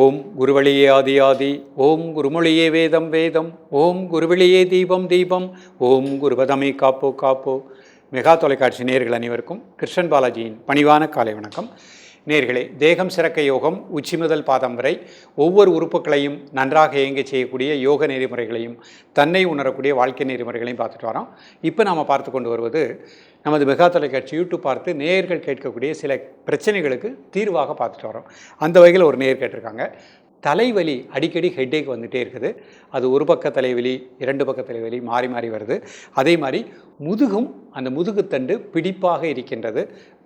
ஓம் குருவழியே ஆதி ஆதி ஓம் குருமொழியே வேதம் வேதம் ஓம் குருவழியே தீபம் தீபம் ஓம் குருபதமே காப்போ காப்போ. மெகா தொலைக்காட்சி நேர்கள் அனைவருக்கும் கிருஷ்ணன் பாலாஜியின் பணிவான காலை வணக்கம். நேர்களே தேகம் சிறக்க யோகம் உச்சி முதல் பாதம் வரை ஒவ்வொரு உறுப்புகளையும் நன்றாக இயங்க செய்யக்கூடிய யோக நெறிமுறைகளையும் தன்னை உணரக்கூடிய வாழ்க்கை நெறிமுறைகளையும் பார்த்துட்டு வரோம். இப்போ நாம் பார்த்து கொண்டு வருவது நமது மெகா தொலைக்காட்சி யூடியூப் பார்த்து நேயர்கள் கேட்கக்கூடிய சில பிரச்சனைகளுக்கு தீர்வாக பார்த்துட்டு வரோம். அந்த வகையில் ஒரு நேயர் கேட்டிருக்காங்க. தலைவலி அடிக்கடி ஹெட்டேக் வந்துகிட்டே இருக்குது. அது ஒரு பக்க தலைவலி இரண்டு பக்க தலைவலி மாறி மாறி வருது. அதே மாதிரி முதுகும் அந்த முதுகுத்தண்டு பிடிப்பாக இருக்கின்றது.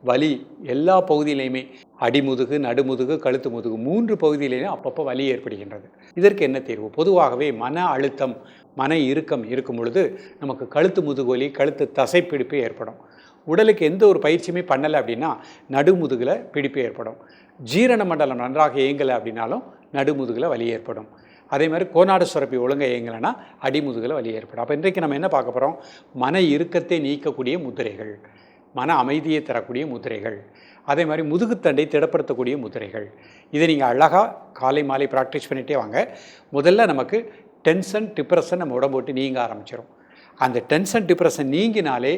வலி எல்லா பகுதியிலையுமே அடிமுதுகு நடுமுதுகு கழுத்து முதுகு மூன்று பகுதியிலையும் அப்பப்போ வலி ஏற்படுகின்றது. இதற்கு என்ன தீர்வு? பொதுவாகவே மன அழுத்தம் மன இறுக்கம் இருக்கும் பொழுது நமக்கு கழுத்து முதுகு வலி கழுத்து தசைப்பிடிப்பு ஏற்படும். உடலுக்கு எந்த ஒரு பயிற்சியுமே பண்ணலை அப்படின்னா நடுமுதுகில் பிடிப்பு ஏற்படும். ஜீரண மண்டலம் நன்றாக இயங்கலை அப்படின்னாலும் நடுமுதுகில் வலி ஏற்படும். அதே மாதிரி கோநாடு சுரப்பி ஒழுங்காக இயங்கலைன்னா அடிமுதுகில் வலி ஏற்படும். அப்போ இன்றைக்கு நம்ம என்ன பார்க்க போகிறோம் மன இறுக்கத்தை நீக்கக்கூடிய முதிரைகள். மன அமைதியை தரக்கூடிய முதிரைகள். அதே மாதிரி முதுகுத்தண்டை திடப்படுத்தக்கூடிய முதிரைகள். இதை நீங்கள் அழகாக காலை மாலை ப்ராக்டிஸ் பண்ணிகிட்டே வாங்க. முதல்ல நமக்கு டென்ஷன் டிப்ரெஷன் நம்ம உடம்பு விட்டு நீங்க ஆரம்பிச்சிடும் அந்த டென்ஷன் டிப்ரெஷன் நீங்கினாலே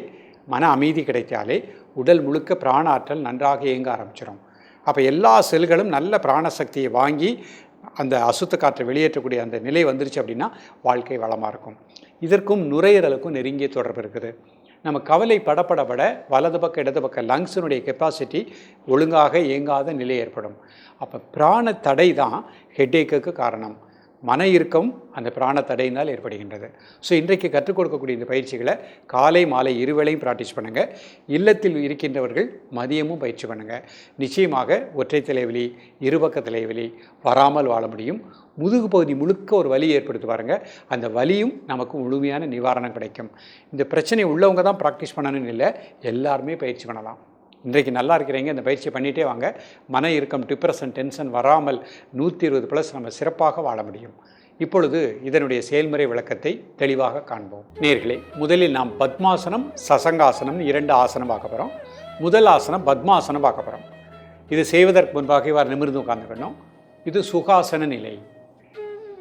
மன அமைதி கிடைத்தாலே உடல் முழுக்க பிராண ஆற்றல் நன்றாக இயங்க ஆரம்பிச்சிடும் அப்போ எல்லா செல்களும் நல்ல பிராணசக்தியை வாங்கி அந்த அசுத்த காற்றை வெளியேற்றக்கூடிய அந்த நிலை வந்துருச்சு அப்படின்னா வாழ்க்கை வளமாக இருக்கும். இதற்கும் நுரையீரலுக்கும் நெருங்கிய தொடர்பு இருக்குது. நம்ம கவலை படப்படப்பட வலது பக்கம் இடது பக்கம் லங்ஸினுடைய கெப்பாசிட்டி ஒழுங்காக இயங்காத நிலை ஏற்படும். அப்போ பிராண தடை தான் ஹெட்டேக்குக்கு காரணம். மன இறுக்கம் அந்த பிராண தடையினால் ஏற்படுகின்றது. ஸோ இன்றைக்கு கற்றுக் கொடுக்கக்கூடிய இந்த பயிற்சிகளை காலை மாலை இருவேளையும் ப்ராக்டிஸ் பண்ணுங்கள் இல்லத்தில் இருக்கின்றவர்கள் மதியமும் பயிற்சி பண்ணுங்கள் நிச்சயமாக ஒற்றை தலைவலி இருபக்க தலைவலி வராமல் வாழ முடியும். முதுகு பகுதி முழுக்க ஒரு வலி ஏற்படுத்தி பாருங்க. அந்த வலியும் நமக்கு முழுமையான நிவாரணம் கிடைக்கும். இந்த பிரச்சனை உள்ளவங்க தான் ப்ராக்டிஸ் பண்ணணும்னு இல்லை எல்லாருமே பயிற்சி பண்ணலாம். இன்றைக்கு நல்லா இருக்கிறீங்க இந்த பயிற்சி பண்ணிகிட்டே வாங்க. மன இறுக்கம் டிப்ரெஷன் டென்ஷன் வராமல் நூற்றி இருபது ப்ளஸ் நம்ம சிறப்பாக வாழ முடியும். இப்பொழுது இதனுடைய செயல்முறை விளக்கத்தை தெளிவாக காண்போம். நேர்களே முதலில் நாம் பத்மாசனம் சசங்காசனம் இரண்டு ஆசனம் பார்க்க போகிறோம் முதல் ஆசனம் பத்மாசனம் பார்க்க போகிறோம் இது செய்வதற்கு முன்பாக இவ்வாறு நிமிர்ந்து உட்கார்ந்துக்கணும் இது சுகாசன நிலை.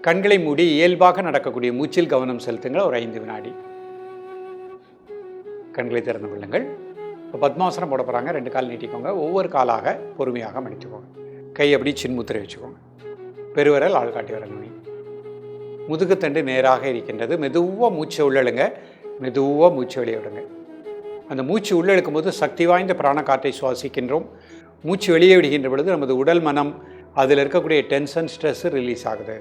கண்களை மூடி இயல்பாக நடக்கக்கூடிய மூச்சில் கவனம் செலுத்துங்கள். ஒரு ஐந்து வினாடி. கண்களை திறந்து கொள்ளுங்கள். இப்போ பத்மாசனம் போட போகிறாங்க ரெண்டு கால் நீட்டிக்கோங்க. ஒவ்வொரு காலாக பொறுமையாக மடித்துக்கோங்க கை அப்படி சின்முத்திரை வச்சுக்கோங்க. பெருவிரல் ஆள்காட்டி விரல் நுனி முதுகுத்தண்டு நேராக இருக்கின்றது. மெதுவாக மூச்சை உள்ளழுங்க. மெதுவாக மூச்சு வெளியே விடுங்க. அந்த மூச்சு உள்ளெழுக்கும் போது சக்தி வாய்ந்த பிராண காற்றை சுவாசிக்கின்றோம். மூச்சு வெளியே விடுகின்ற பொழுது நமது உடல் மனம் அதில் இருக்கக்கூடிய டென்ஷன் ஸ்ட்ரெஸ்ஸு ரிலீஸ் ஆகுது.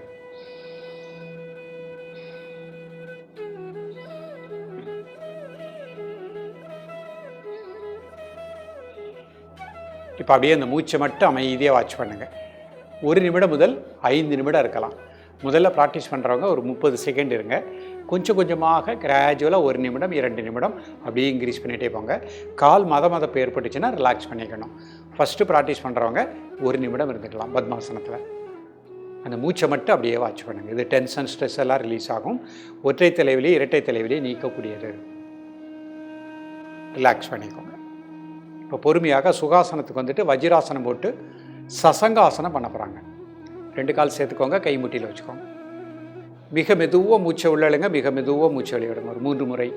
இப்போ அப்படியே அந்த மூச்சை மட்டும் அமைதியாக வாட்ச் பண்ணுங்கள் ஒரு நிமிடம் முதல் ஐந்து நிமிடம் இருக்கலாம். முதல்ல ப்ராக்டிஸ் பண்ணுறவங்க ஒரு முப்பது செகண்ட் இருங்க. கொஞ்சம் கொஞ்சமாக கிராஜுவலாக ஒரு நிமிடம் இரண்டு நிமிடம் அப்படியே இன்க்ரீஸ் பண்ணிகிட்டே போங்க. கால் மத மதப்பு ஏற்பட்டுச்சுன்னா ரிலாக்ஸ் பண்ணிக்கணும். ஃபஸ்ட்டு ப்ராக்டிஸ் பண்ணுறவங்க ஒரு நிமிடம் இருந்துக்கலாம் பத்மாசனத்தில். அந்த மூச்சை மட்டும் அப்படியே வாட்ச் பண்ணுங்கள் இது டென்ஷன் ஸ்ட்ரெஸ் எல்லாம் ரிலீஸ் ஆகும். ஒற்றை தலைவிலேயே இரட்டை தலைவிலேயே நீக்கக்கூடியது. ரிலாக்ஸ் பண்ணிக்கோங்க. இப்போ பொறுமையாக சுகாசனத்துக்கு வந்துட்டு வஜ்ராசனம் போட்டு சசங்காசனம் பண்ண போகிறாங்க ரெண்டு கால் சேர்த்துக்கோங்க கை முட்டியில் வச்சுக்கோங்க. மிக மெதுவாக மூச்சை உள்ளழுங்க மிக மெதுவாக மூச்சை வெளியிடுங்க ஒரு மூன்று முறை.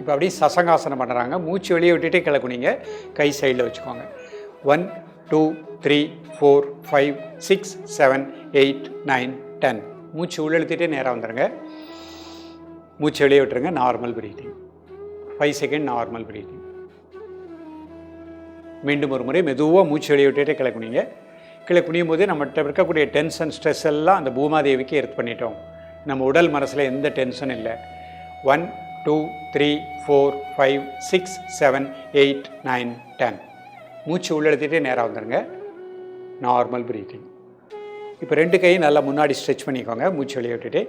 இப்போ அப்படியே சசங்காசனம் பண்ணுறாங்க மூச்சு வெளியே விட்டுட்டே கிளக்குனிங்க கை சைடில் வச்சுக்கோங்க. One two three four five six seven eight nine ten மூச்சு உள்ளெழுத்திட்டே நேராக வந்துடுங்க மூச்சு வெளியே விட்டுருங்க normal breathing five second normal breathing மீண்டும் ஒரு முறை மெதுவாக மூச்சு வெளியே விட்டுட்டே கிளக்குனிங்க கிளை குனியும் போது நம்மகிட்ட இருக்கக்கூடிய டென்ஷன் ஸ்ட்ரெஸ் எல்லாம் அந்த பூமாதேவிக்கு எடுத்து பண்ணிட்டோம். நம்ம உடல் மனசில் எந்த டென்ஷன் இல்லை. One two three four five six seven eight nine ten மூச்சு உள்ளெழுத்திட்டே நேராக வந்துடுங்க நார்மல் பிரீத்திங் இப்போ ரெண்டு கையும் நல்லா முன்னாடி ஸ்ட்ரெச் பண்ணிக்கோங்க மூச்சு வெளியே விட்டுட்டு.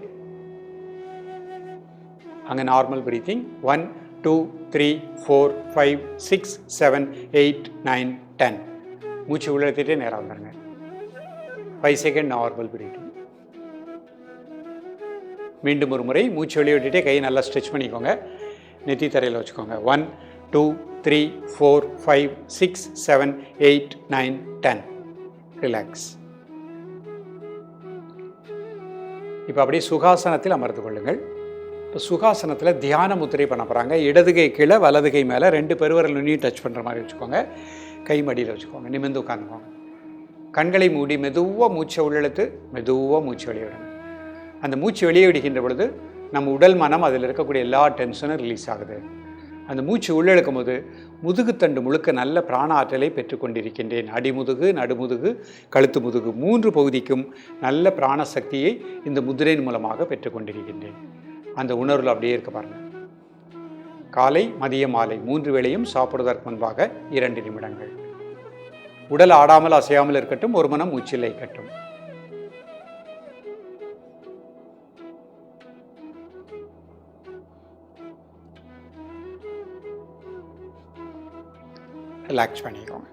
அங்கே normal breathing one two three four five six seven eight nine ten மூச்சு உள்ளெடுத்துட்டே நேராக வந்துடுங்க ஃபைவ் செகண்ட் நார்மல் பிரீத்திங் மீண்டும் ஒரு முறை மூச்சு வெளியே விட்டுட்டே கையை நல்லா ஸ்ட்ரெச் பண்ணிக்கோங்க. நெத்தி தரையில் வச்சுக்கோங்க. One two three four five six seven eight nine ten relax இப்போ அப்படியே சுகாசனத்தில் அமர்ந்து கொள்ளுங்கள். இப்போ சுகாசனத்தில் தியான முத்திரை பண்ண போகிறாங்க இடதுகை கீழே வலதுகை மேலே ரெண்டு பெருவரல் நுண்ணியும் டச் பண்ணுற மாதிரி வச்சுக்கோங்க. கை மடியில் வச்சுக்கோங்க. நிமிர்ந்து உட்காந்துக்கோங்க. கண்களை மூடி மெதுவாக மூச்சை உள்ளெழுத்து மெதுவாக மூச்சு வெளியிடணும் அந்த மூச்சு வெளியே விடுகின்ற பொழுது நம்ம உடல் மனம் அதில் இருக்கக்கூடிய எல்லா டென்ஷனும் ரிலீஸ் ஆகுது. அந்த மூச்சு உள்ளெழுக்கும் போது முதுகுத்தண்டு முழுக்க நல்ல பிராண ஆற்றலை பெற்றுக்கொண்டிருக்கின்றேன் அடிமுதுகு நடுமுதுகு கழுத்து முதுகு மூன்று பகுதிக்கும் நல்ல பிராண சக்தியை இந்த முதிரையின் மூலமாக பெற்றுக்கொண்டிருக்கின்றேன் அந்த உணர்வில் அப்படியே இருக்க பாருங்கள் காலை மதிய மாலை மூன்று வேளையும் சாப்பிடுவதற்கு முன்பாக இரண்டு நிமிடங்கள். உடல் ஆடாமல் அசையாமல் இருக்கட்டும் ஒரு மனம் மூச்சில்லை கட்டும் ரிலாக்ஸ் பண்ணிக்கோங்க.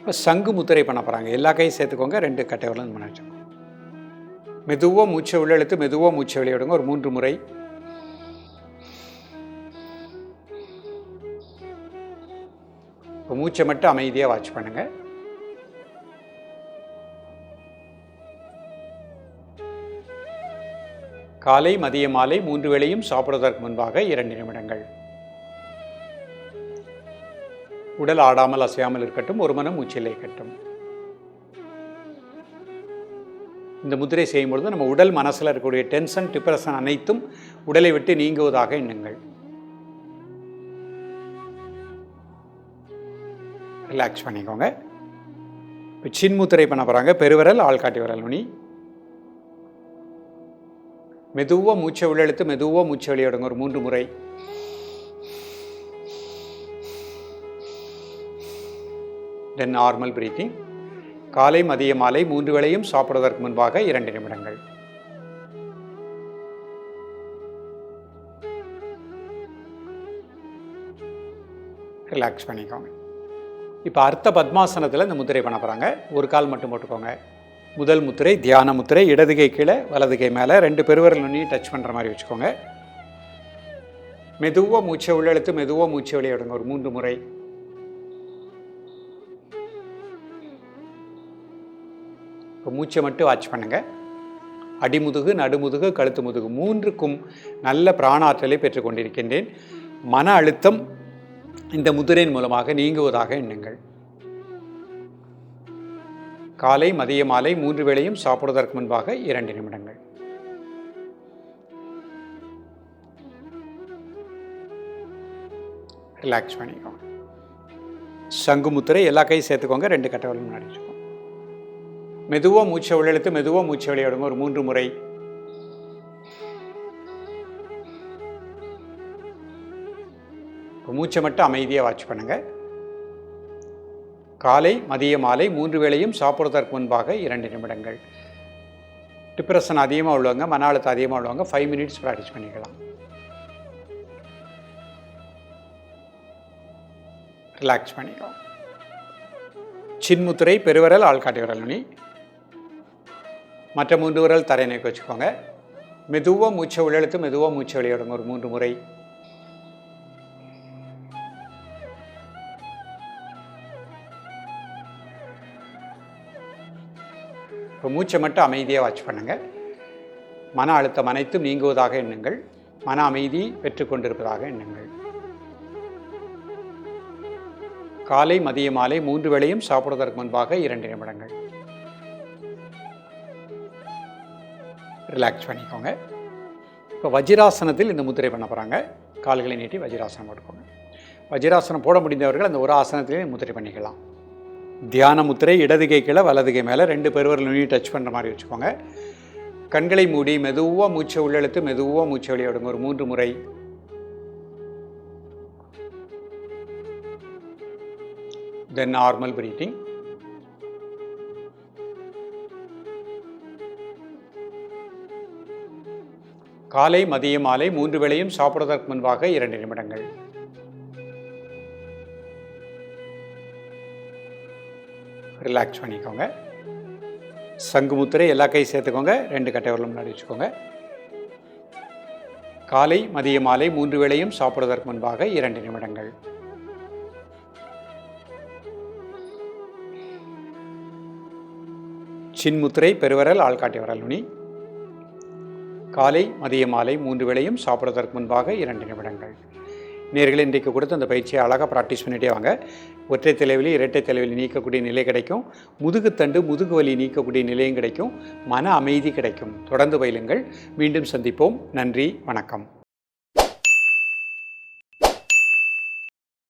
இப்போ சங்கு முத்திரை பண்ண போகிறாங்க எல்லா கையும் சேர்த்துக்கோங்க. ரெண்டு கட்டை பண்ண வச்சுக்கோங்க. மெதுவாக மூச்சை உள்ளெழுத்து மெதுவாக மூச்சை வெளியிடுங்க ஒரு மூன்று முறை. இப்போ மூச்சை மட்டும் அமைதியாக வாட்ச் பண்ணுங்க. காலை மதிய மாலை மூன்று வேளையும் சாப்பிடுவதற்கு முன்பாக இரண்டு நிமிடங்கள். உடல் ஆடாமல் அசையாமல் இருக்கட்டும் ஒரு மனம் மூச்சிலே இருக்கட்டும் இந்த முதிரை செய்யும் பொழுது நம்ம உடல் மனசில் இருக்கக்கூடிய டென்ஷன் டிப்ரெஷன் அனைத்தும் உடலை விட்டு நீங்குவதாக எண்ணுங்கள். ரிலாக்ஸ் பண்ணிக்கோங்க. இப்போ சின்முத்திரை பண்ண போகிறாங்க பெருவிரல் ஆள்காட்டி விரல் நுனி. மெதுவாக மூச்சை உள்ளெழுத்து மெதுவாக மூச்சை வெளியிடுங்க ஒரு மூன்று முறை. தென் நார்மல் பிரீத்திங் காலை மதிய மாலை மூன்று வேளையும் சாப்பிடுவதற்கு முன்பாக இரண்டு நிமிடங்கள். ரிலாக்ஸ் பண்ணிக்கோங்க. இப்போ அர்த்த பத்மாசனத்தில் இந்த முத்திரை பண்ண போகிறாங்க ஒரு கால் மட்டும் போட்டுக்கோங்க. முதல் முத்திரை தியான முத்திரை இடதுகை கீழே வலதுகை மேலே ரெண்டு பெருவரில் நுனி டச் பண்ணுற மாதிரி வச்சுக்கோங்க. மெதுவாக மூச்சை உள்ளெழுத்து மெதுவாக மூச்சை விளையாடுங்க ஒரு மூன்று முறை. இப்போ மூச்சை மட்டும் வாட்ச் பண்ணுங்கள் அடிமுதுகு நடுமுதுகு கழுத்து முதுகு மூன்றுக்கும் நல்ல பிராணாற்றலை பெற்றுக்கொண்டிருக்கின்றேன் மன அழுத்தம் இந்த முதிரையின் மூலமாக நீங்குவதாக எண்ணுங்கள். காலை மதிய மாலை மூன்று வேளையும் சாப்பிடுவதற்கு முன்பாக இரண்டு நிமிடங்கள். ரிலாக்ஸ் பண்ணிக்கோங்க. சங்கு முத்திரை எல்லா கையும் சேர்த்துக்கோங்க. ரெண்டு கட்டவர்கள் முன்னாடி மெதுவாக மூச்சை உள்ளெழுத்து மெதுவாக மூச்சை விளையாடுங்க. ஒரு மூன்று முறை. இப்போ மூச்சை மட்டும் அமைதியாக வாட்ச் பண்ணுங்க. காலை மதிய மாலை மூன்று வேளையும் சாப்பிடுவதற்கு முன்பாக இரண்டு நிமிடங்கள். டிப்ரெஷன் அதிகமாக உள்ளவங்க மன அழுத்தம் அதிகமாக உள்ளவங்க ஃபைவ் மினிட்ஸ் ப்ராக்டிஸ் பண்ணிக்கலாம். ரிலாக்ஸ் பண்ணிக்கலாம். சின்முத்துரை பெருவரல் ஆள்காட்டி விரல் நுனி. மற்ற மூன்று விரல் தரை நோக்கி வச்சுக்கோங்க. மெதுவாக மூச்சை உள்ளெழுத்து மெதுவாக மூச்சை வெளியிடுங்க ஒரு மூன்று முறை. இப்போ மூச்சை மட்டும் அமைதியாக வாட்ச் பண்ணுங்கள் மன அழுத்தம் அனைத்தும் நீங்குவதாக எண்ணுங்கள். மன அமைதி பெற்றுக்கொண்டிருப்பதாக எண்ணுங்கள். காலை மதிய மாலை மூன்று வேளையும் சாப்பிடுவதற்கு முன்பாக இரண்டு நிமிடங்கள். ரிலாக்ஸ் பண்ணிக்கோங்க. இப்போ வஜிராசனத்தில் இந்த முத்திரை பண்ண போகிறாங்க கால்களை நீட்டி வஜிராசனம் போட்டுக்கோங்க. வஜிராசனம் போட முடிந்தவர்கள் அந்த ஒரு ஆசனத்திலே முத்திரை பண்ணிக்கலாம். தியான முத்திரை இடதுகை கீழே வலதுகை மேலே ரெண்டு பெருவரில் நுனி டச் பண்ணுற மாதிரி வச்சுக்கோங்க. கண்களை மூடி மெதுவாக மூச்சை உள்ளெழுத்து மெதுவாக மூச்சை வெளியிடுங்க ஒரு மூன்று முறை. தென் நார்மல் பிரீத்திங் காலை மதியம் மாலை மூன்று வேளையும் சாப்பிடுவதற்கு முன்பாக இரண்டு நிமிடங்கள். ரிலாக்ஸ் பண்ணிக்கோங்க. சங்குமுத்திரை எல்லா கையும் சேர்த்துக்கோங்க. ரெண்டு கட்டை வரலும் முன்னாடி வச்சுக்கோங்க. காலை மதிய மாலை மூன்று வேளையும் சாப்பிடுவதற்கு முன்பாக இரண்டு நிமிடங்கள். சின்முத்திரை பெருவரல் ஆள்காட்டி வரல் நுனி. காலை மதிய மாலை மூன்று வேளையும் சாப்பிடுவதற்கு முன்பாக இரண்டு நிமிடங்கள். நேர்கள் இன்றைக்கு கொடுத்து அந்த பயிற்சியை அழகாக ப்ராக்டிஸ் பண்ணிட்டே வாங்க. ஒற்றை தலைவலி இரட்டை தலைவலி நீக்கக்கூடிய நிலை கிடைக்கும். முதுகுத்தண்டு முதுகு வலி நீக்கக்கூடிய நிலையும் கிடைக்கும். மன அமைதி கிடைக்கும். தொடர்ந்து பயிலுங்கள். மீண்டும் சந்திப்போம். நன்றி. வணக்கம்.